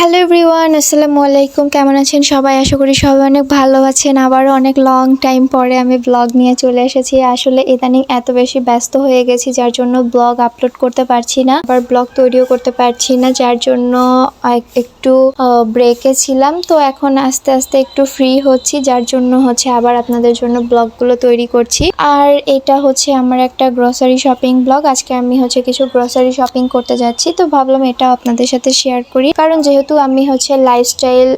Hello everyone, আসসালামু আলাইকুম। কেমন আছেন সবাই? আশা করি সবাই অনেক ভালো আছেন। আবারও অনেক লং টাইম পরে আমি ব্লগ নিয়ে চলে এসেছি। আসলে ইদানিং এত বেশি ব্যস্ত হয়ে গেছি, যার জন্য ব্লগ আপলোড করতে পারছি না, আবার ব্লগ তৈরিও করতে পারছি না, যার জন্য একটু ব্রেকে ছিলাম। তো এখন আস্তে আস্তে একটু ফ্রি হচ্ছি, যার জন্য হচ্ছে আবার আপনাদের জন্য ব্লগগুলো তৈরি করছি। আর এটা হচ্ছে আমার একটা গ্রসারি শপিং ব্লগ আজকে আমি হচ্ছে কিছু গ্রসারি শপিং করতে যাচ্ছি। তো ভাবলাম এটা আপনাদের সাথে শেয়ার করি। কারণ যেহেতু আমি হচ্ছে লাইফস্টাইল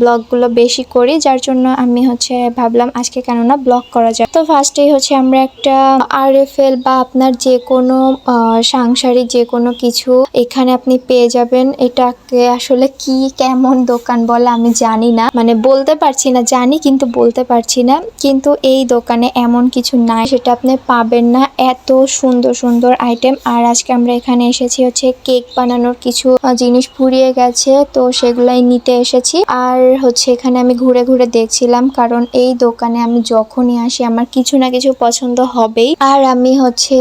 ব্লগগুলো বেশি করি, যার জন্য আমি হচ্ছে ভাবলাম আজকে কেননা ব্লগ করা যায়। তো ফার্স্টেই হচ্ছে আমরা একটা আর এফ এল বা আপনার যে কোনো সাংসারিক যে কোনো কিছু এখানে আপনি পেয়ে যাবেন। এটাকে আসলে কি, কেমন দোকান বলে আমি জানি না। মানে বলতে পারছি না, জানি কিন্তু বলতে পারছি না। কিন্তু এই দোকানে এমন কিছু নাই, সেটা আপনি পাবেন না। এত সুন্দর সুন্দর আইটেম আর আজকে আমরা এখানে এসেছি হচ্ছে কেক বানানোর কিছু জিনিস ফুরিয়ে গেছে। তো সেগুলাই নিতে এসেছি। আর হচ্ছে এখানে আমি ঘুরে ঘুরে দেখছিলাম, কারণ এই দোকানে আমি যখনই আসি আমার কিছু না কিছু পছন্দ হবেই। আর আমি হচ্ছে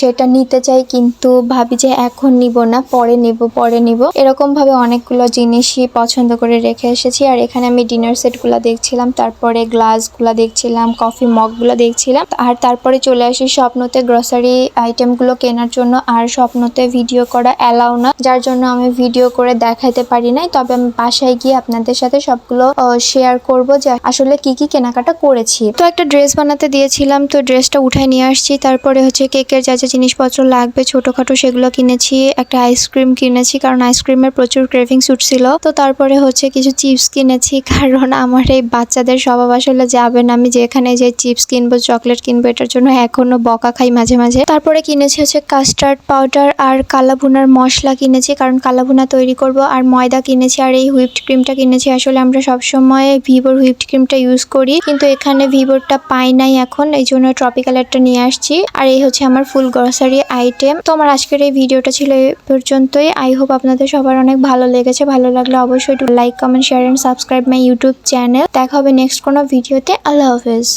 সেটা নিতে চাই কিন্তু ভাবি যে এখন নিব না, পরে নিব পরে নিব। এরকম ভাবে অনেকগুলো জিনিসই পছন্দ করে রেখে এসেছি। আর এখানে আমি ডিনার সেটগুলো দেখছিলাম, তারপরে গ্লাসগুলো দেখছিলাম কফি মগগুলো দেখছিলাম। আর তারপরে চলে আসি স্বপ্নতে গ্রসারি আইটেমগুলো কেনার জন্য। আর স্বপ্নতে ভিডিও করা অ্যালাউ না, যার জন্য আমি ভিডিও করে দেখাইতে পারি নাই, তবে আমি বাসায় গিয়ে আপনাদের সাথে সবগুলো শেয়ার করব যে আসলে কি কি কেনাকাটা করেছি। তো একটা ড্রেস বানাতে দিয়েছিলাম, তো ড্রেসটা উঠায় নিয়ে আসছি। তারপরে হচ্ছে কেকের যা যা জিনিসপত্র লাগবে, ছোটখাটো সেগুলো কিনেছি, একটা আইসক্রিম কিনেছি, কারণ আইসক্রিমের প্রচুর ক্রেভিংস উঠছিল। তো তারপরে হচ্ছে কিছু চিপস কিনেছি, কারণ আমার এই বাচ্চাদের স্বভাব আসলে যাবে না। আমি যেখানে যে চিপস কিনবো চকলেট কিনবো, এটার জন্য এখনও বকা খাই মাঝে মাঝে। তারপরে কিনেছি হচ্ছে কাস্টার্ড পাউডার আর কালাভুনার মশলা কিনেছি, কারণ কালাভুনা তৈরি করব আর ময়দা কিনেছি আর এই হুইপড ক্রিমটা কিনেছি। আসলে আমরা সবসময় ভিভোর হুইপড ক্রিমটা ইউজ করি, কিন্তু এখানে ভিভোরটা পাই নাই এখন, এই জন্য ট্রপিক্যালেরটা নিয়ে আসছি। আর এই হচ্ছে আমার ফুল গ্রসারি আইটেম তো আমার আজকের এই ভিডিওটা ছিল এই পর্যন্তই। আই হোপ আপনাদের সবার অনেক ভালো লেগেছে। ভালো লাগলে অবশ্যই like comment share and subscribe my YouTube channel দেখা হবে নেক্সট কোনো ভিডিওতে আল্লাহ হাফেজ।